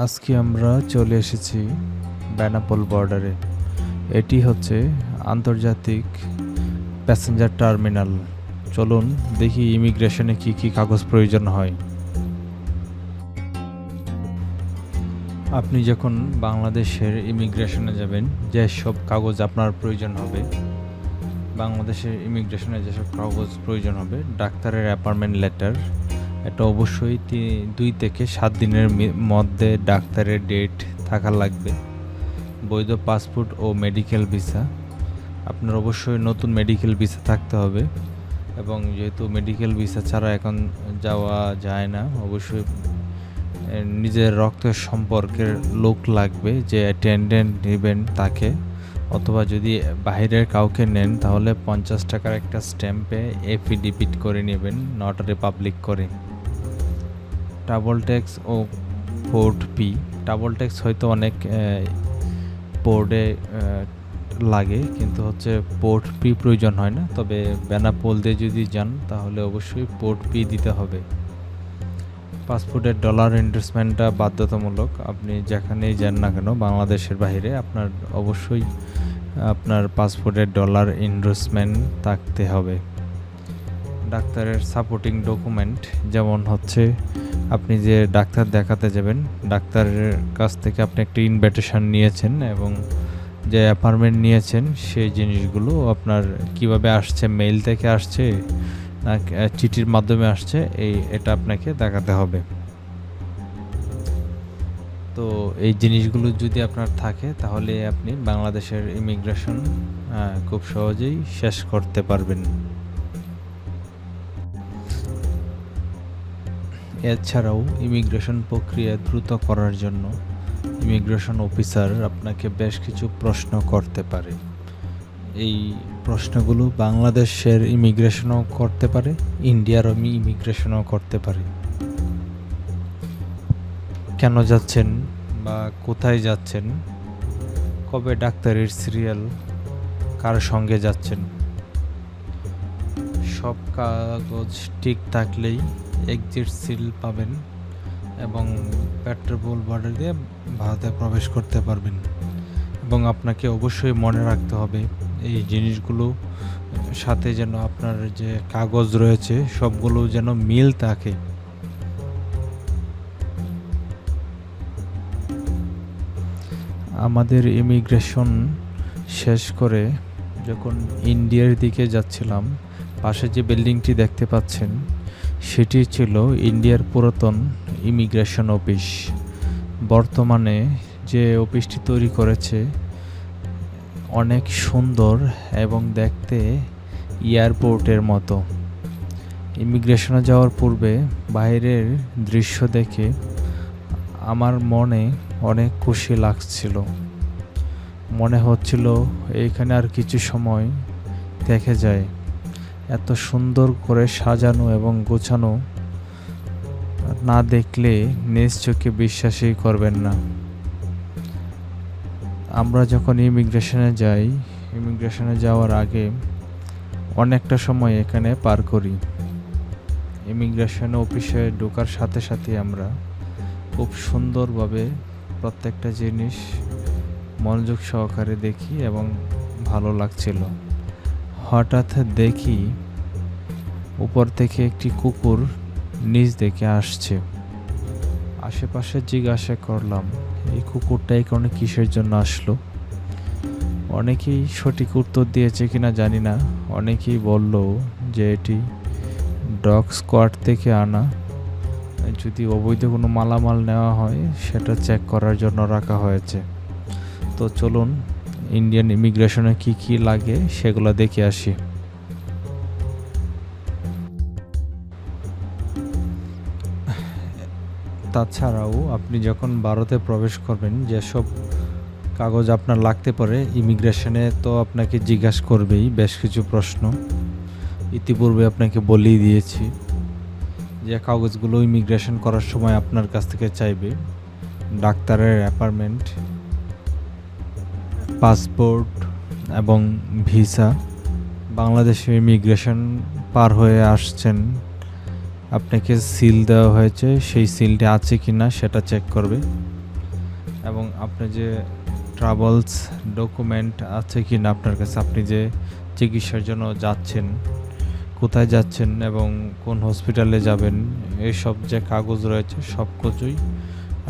আজকে আমরা চলে এসেছি বেনাপোল বর্ডারে। এটি হচ্ছে আন্তর্জাতিক প্যাসেঞ্জার টার্মিনাল। চলুন দেখি ইমিগ্রেশনে কি কি কাগজ প্রয়োজন হয়। আপনি যখন বাংলাদেশের ইমিগ্রেশনে যাবেন যেসব কাগজ আপনার প্রয়োজন হবে, বাংলাদেশের ইমিগ্রেশনে যেসব কাগজ প্রয়োজন হবে, ডাক্তারের অ্যাপয়েন্টমেন্ট লেটার এটা অবশ্যই দুই থেকে সাত দিনের মধ্যে ডাক্তারের ডেট থাকা লাগবে। বৈধ পাসপোর্ট ও মেডিকেল ভিসা আপনার অবশ্যই নতুন মেডিকেল ভিসা থাকতে হবে এবং যেহেতু মেডিকেল ভিসা ছাড়া এখন যাওয়া যায় না, অবশ্যই নিজের রক্তের সম্পর্কের লোক লাগবে যে অ্যাটেন্ডেন্ট নেবেন তাকে। অথবা যদি বাইরের কাউকে নেন, তাহলে পঞ্চাশ টাকার একটা স্ট্যাম্পে এফিডেভিট করে নেবেন নটারি পাবলিক করে। ডাবল ট্যাক্স ও পোর্ট পি ডাবল ট্যাক্স হয়তো অনেক পোর্টে লাগে, কিন্তু হচ্ছে পোর্ট পি প্রয়োজন হয় না। তবে বেনাপোল দিয়ে যদি যান, তাহলে অবশ্যই পোর্ট পি দিতে হবে। পাসপোর্টের ডলার ইনভেস্টমেন্টটা বাধ্যতামূলক। আপনি যেখানেই যান না কেন, বাংলাদেশের বাইরে আপনার অবশ্যই, আপনার পাসপোর্টের ডলার ইনভেস্টমেন্ট থাকতে হবে। ডাক্তারের সাপোর্টিং ডকুমেন্ট যেমন হচ্ছে আপনি যে ডাক্তার দেখাতে যাবেন, ডাক্তারের কাছ থেকে আপনি একটা ইনভিটেশন নিয়েছেন এবং যে অ্যাপার্টমেন্ট নিয়েছেন, সেই জিনিসগুলো আপনার কীভাবে আসছে মেইল থেকে আসছে, না চিঠির মাধ্যমে আসছে, এই, এটা আপনাকে দেখাতে হবে। তো এই জিনিসগুলো যদি আপনার থাকে, তাহলে আপনি বাংলাদেশের ইমিগ্রেশন খুব সহজেই শেষ করতে পারবেন। এছাড়াও ইমিগ্রেশন প্রক্রিয়া দ্রুত করার জন্য ইমিগ্রেশন অফিসার আপনাকে বেশ কিছু প্রশ্ন করতে পারে। এই প্রশ্নগুলো বাংলাদেশের ইমিগ্রেশনও করতে পারে ইন্ডিয়ার ইমিগ্রেশনও করতে পারে। কেন যাচ্ছেন বা কোথায় যাচ্ছেন? কবে ডাক্তারের সিরিয়াল? কার সঙ্গে যাচ্ছেন? সব কাগজ ঠিক থাকলেই এক্সিট সিল পাবেন এবং পেট্রোল বর্ডার দিয়ে ভারতে প্রবেশ করতে পারবেন। এবং আপনাকে অবশ্যই মনে রাখতে হবে, এই জিনিসগুলো সাথে যেন আপনার যে কাগজ রয়েছে, সবগুলো যেন মিল থাকে। আমাদের ইমিগ্রেশন শেষ করে যখন ইন্ডিয়ার দিকে যাচ্ছিলাম পাশে যে বিল্ডিংটি দেখতে পাচ্ছেন, সেটি ছিল ইন্ডিয়ার পুরাতন ইমিগ্রেশন অফিস। বর্তমানে যে অফিসটি তৈরি করেছে, অনেক সুন্দর এবং দেখতে এয়ারপোর্টের মতো। ইমিগ্রেশনে যাওয়ার পূর্বে বাইরের দৃশ্য দেখে আমার মনে অনেক খুশি লাগছিল। মনে হচ্ছিল এইখানে আর কিছু সময় দেখে যায়। এত সুন্দর করে সাজানো এবং গোছানো না দেখলে নিজ চোখে বিশ্বাসই করবেন না। আমরা যখন ইমিগ্রেশনে যাই, ইমিগ্রেশনে যাওয়ার আগে অনেকটা সময় এখানে পার করি। ইমিগ্রেশন অফিসে ঢোকার সাথে সাথে আমরা খুব সুন্দরভাবে প্রত্যেকটা জিনিস মনোযোগ সহকারে দেখি এবং ভালো লাগছিল। হঠাৎ দেখি উপর থেকে একটি কুকুর নিচ দেখে আসছে। আশেপাশে জিজ্ঞাসা করলাম, এই কুকুরটা এখানে কিসের জন্য আসলো? অনেকেই সঠিক উত্তর দিয়েছে কিনা জানি না। অনেকেই বলল যে এটি ডগ স্কোয়াড থেকে আনা। যদি অবৈধ কোনো মালামাল নেওয়া হয়, সেটা চেক করার জন্য রাখা হয়েছে। তো চলুন, ইন্ডিয়ান ইমিগ্রেশনে কি কি লাগে সেগুলো দেখে আসি। তাছাড়াও আপনি যখন ভারতে প্রবেশ করবেন, যেসব কাগজ আপনার লাগতে পারে ইমিগ্রেশনে তো আপনাকে জিজ্ঞাসা করবেই বেশ কিছু প্রশ্ন। ইতিপূর্বে আপনাকে বলেই দিয়েছি যে কাগজগুলো ইমিগ্রেশন করার সময় আপনার কাছ থেকে চাইবে। ডাক্তারের অ্যাপার্টমেন্ট পাসপোর্ট এবং ভিসা বাংলাদেশে ইমিগ্রেশন পার হয়ে আসছেন আপনাকে সিল দেওয়া হয়েছে, সেই সিলটা আছে কি না সেটা চেক করবে। এবং আপনি যে ট্রাভেলস ডকুমেন্ট আছে কি না আপনার কাছে, আপনি যে চিকিৎসার জন্য যাচ্ছেন, কোথায় যাচ্ছেন এবং কোন হসপিটালে যাবেন এইসব যে কাগজ রয়েছে সব কিছুই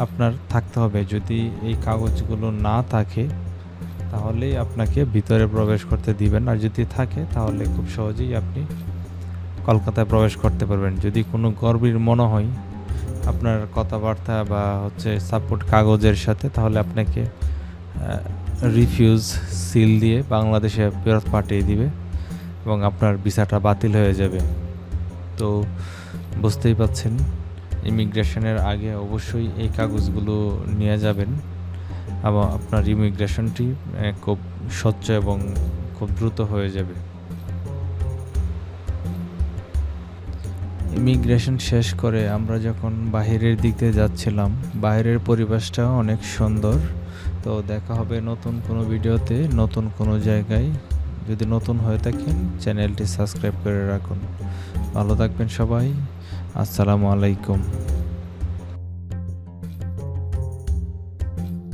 আপনার থাকতে হবে। যদি এই কাগজগুলো না থাকে, তাহলেই আপনাকে ভিতরে প্রবেশ করতে দিবেন। আর যদি থাকে, তাহলে খুব সহজেই আপনি কলকাতায় প্রবেশ করতে পারবেন। যদি কোনো গর্বের মনে হয় আপনার কথাবার্তা বা হচ্ছে সাপোর্ট কাগজের সাথে, তাহলে আপনাকে রিফিউজ সিল দিয়ে বাংলাদেশে ফেরত পাঠিয়ে দিবে এবং আপনার ভিসাটা বাতিল হয়ে যাবে। তো বুঝতেই পাচ্ছেন, ইমিগ্রেশনের আগে অবশ্যই এই কাগজগুলো নিয়ে যাবেন এবং আপনার ইমিগ্রেশনটি খুব স্বচ্ছ এবং খুব দ্রুত হয়ে যাবে। ইমিগ্রেশন শেষ করে আমরা যখন বাহিরের দিকে যাচ্ছিলাম, বাহিরের পরিবেশটা অনেক সুন্দর। তো দেখা হবে নতুন কোনো ভিডিওতে, নতুন কোনো জায়গায়। যদি নতুন হয়ে থাকেন, চ্যানেলটি সাবস্ক্রাইব করে রাখুন। ভালো থাকবেন সবাই। আসসালামু আলাইকুম।